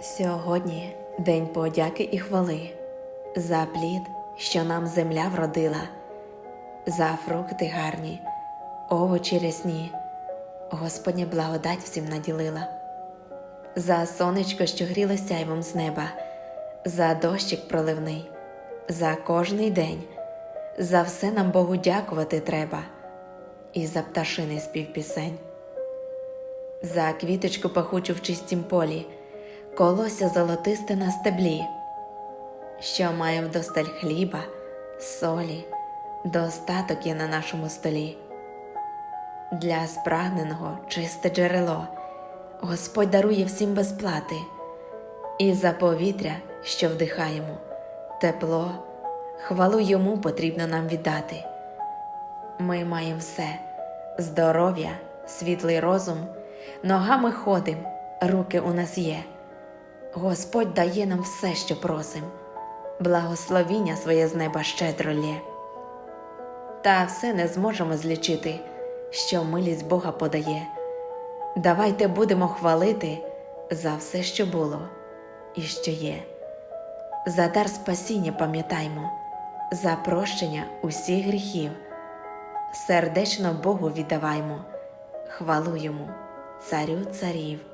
Сьогодні день подяки і хвали, за плід, що нам земля вродила, за фрукти гарні, овочі рясні, Господня благодать всім наділила, за сонечко, що гріло сяйвом з неба, за дощик проливний, за кожний день, за все нам Богу дякувати треба, і за пташини спів пісень за квіточку пахучу в чистім полі, колося золотисте на стеблі, що має вдосталь хліба, солі, достаток є на нашому столі. Для спрагненого чисте джерело Господь дарує всім безплати, і за повітря, що вдихаємо, тепло, хвалу йому потрібно нам віддати. Ми маємо все здоров'я, світлий розум, ногами ходим, руки у нас є. Господь дає нам все, що просим, благословіння своє з неба щедро лє. Та все не зможемо злічити, що милість Бога подає. Давайте будемо хвалити за все, що було і що є. За дар спасіння пам'ятаймо, за прощення усіх гріхів сердечно Богу віддаваймо, хвалу йому, царю царів.